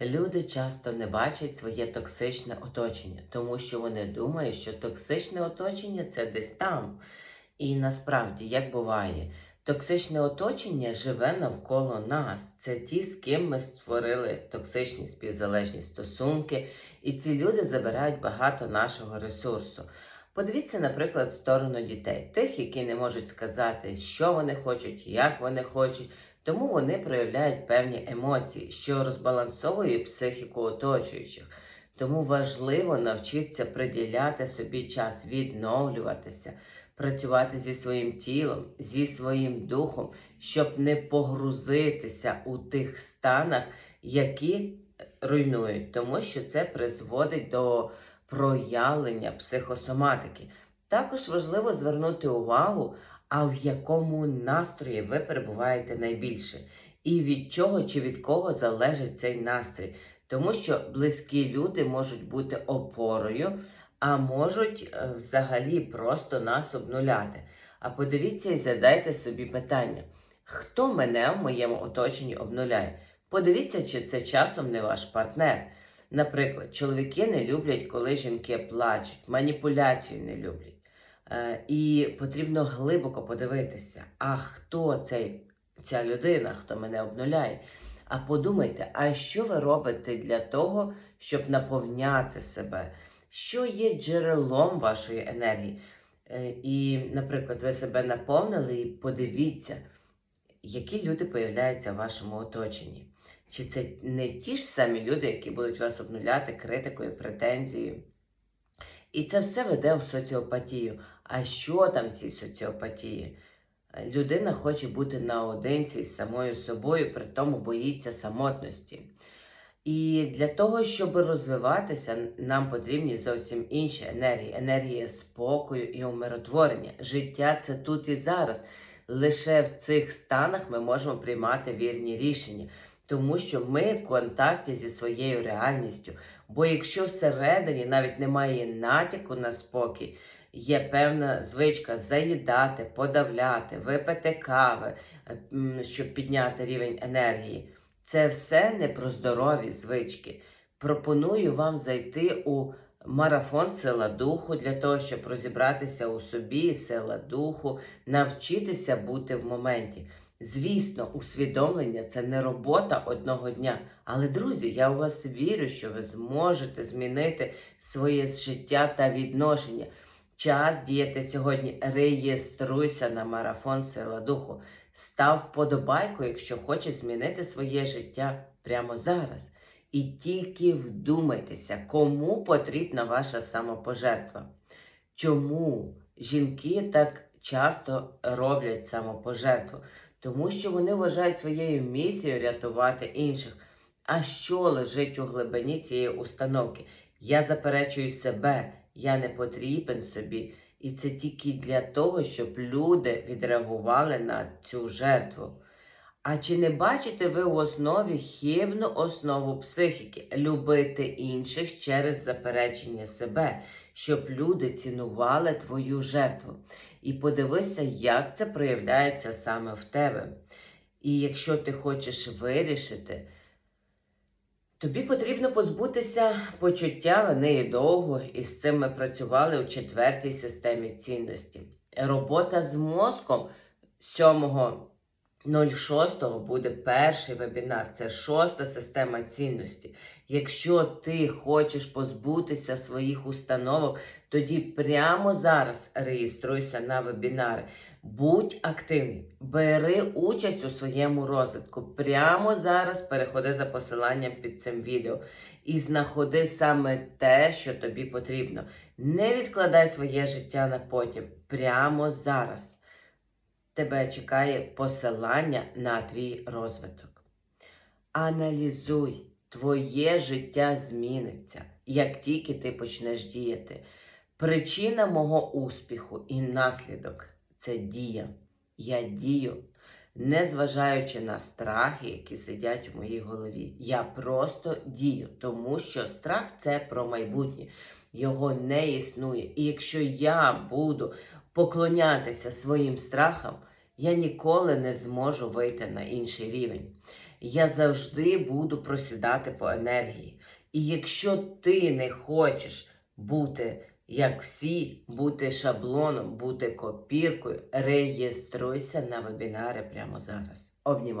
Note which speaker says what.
Speaker 1: Люди часто не бачать своє токсичне оточення, тому що вони думають, що токсичне оточення це десь там. І насправді, як буває, токсичне оточення живе навколо нас. Це ті, з ким ми створили токсичні співзалежні стосунки, і ці люди забирають багато нашого ресурсу. Подивіться, наприклад, в сторону дітей, тих, які не можуть сказати, що вони хочуть, як вони хочуть. Тому вони проявляють певні емоції, що розбалансовує психіку оточуючих. Тому важливо навчитися приділяти собі час, відновлюватися, працювати зі своїм тілом, зі своїм духом, щоб не погрузитися у тих станах, які руйнують, тому що це призводить до проявлення психосоматики. Також важливо звернути увагу, а в якому настрої ви перебуваєте найбільше, і від чого чи від кого залежить цей настрій. Тому що близькі люди можуть бути опорою, а можуть е, взагалі просто нас обнуляти. А подивіться і задайте собі питання: хто мене в моєму оточенні обнуляє? Подивіться, чи це часом не ваш партнер. Наприклад, чоловіки не люблять, коли жінки плачуть, маніпуляцію не люблять. Е, і потрібно глибоко подивитися, а хто цей, ця людина, хто мене обнуляє. А подумайте, а що ви робите для того, щоб наповняти себе? Що є джерелом вашої енергії? Е, І, наприклад, ви себе наповнили і подивіться, які люди появляються в вашому оточенні. Чи це не ті ж самі люди, які будуть вас обнуляти критикою, претензією? І це все веде в соціопатію. А що там в цій соціопатії? Людина хоче бути наодинці з самою собою, при тому боїться самотності. І для того, щоб розвиватися, нам потрібні зовсім інші енергії: енергія спокою і умиротворення. Життя це тут і зараз. Лише в цих станах ми можемо приймати вірні рішення, тому що ми в контакті зі своєю реальністю. Бо якщо всередині навіть немає натяку на спокій, є певна звичка заїдати, подавляти, випити кави, е, щоб підняти рівень енергії. Це все не про здорові звички. Пропоную вам зайти у марафон сила духу для того, щоб розібратися у собі, сила духу, навчитися бути в моменті. Звісно, усвідомлення це не робота одного дня. Але, друзі, я у вас вірю, що ви зможете змінити своє життя та відношення. Час діяти сьогодні. Реєструйся на марафон Сила Духу. Став вподобайку, якщо хочеш змінити своє життя прямо зараз. І тільки вдумайтеся, кому потрібна ваша самопожертва. Чому жінки так часто роблять самопожертву? Тому що вони вважають своєю місією рятувати інших. А що лежить у глибині цієї установки? Я заперечую себе, я не потрібен собі. І це тільки для того, щоб люди відреагували на цю жертву. А чи не бачите ви в основі хибну основу психіки любити інших через заперечення себе, щоб люди цінували твою жертву? І подивися, як це проявляється саме в тебе. І якщо ти хочеш вирішити, тобі потрібно позбутися почуття вини і довго, і з цим ми працювали у четвертій системі цінності. Робота з мозком 7.06 буде перший вебінар. Це шоста система цінності. Якщо ти хочеш позбутися своїх установок, тоді прямо зараз реєструйся на вебінари. Будь активний, бери участь у своєму розвитку. Прямо зараз переходи за посиланням під цим відео і знаходи саме те, що тобі потрібно. Не відкладай своє життя на потім. Прямо зараз тебе чекає посилання на твій розвиток. Аналізуй, твоє життя зміниться, як тільки ти почнеш діяти. Причина мого успіху і наслідок це дія. Я дію, незважаючи на страхи, які сидять у моїй голові. Я просто дію, тому що страх це про майбутнє. Його не існує. І якщо я буду поклонятися своїм страхам, я ніколи не зможу вийти на інший рівень. Я завжди буду просідати по енергії. І якщо ти не хочеш бути як всі, бути шаблоном, бути копіркою, реєструйся на вебінари прямо зараз. Обнімаю.